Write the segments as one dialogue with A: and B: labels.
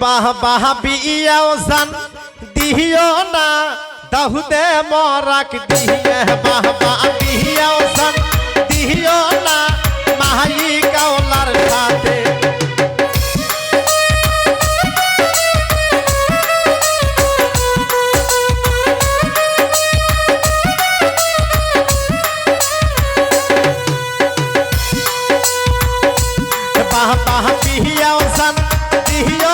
A: বাহ বাহ বিয়াও জান না দাহুদে মরাক দিহে বাহ বাহ বিয়াও জান, দিহিও না বাহ বাহ বিহিয়াও জান, দিহিও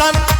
A: Action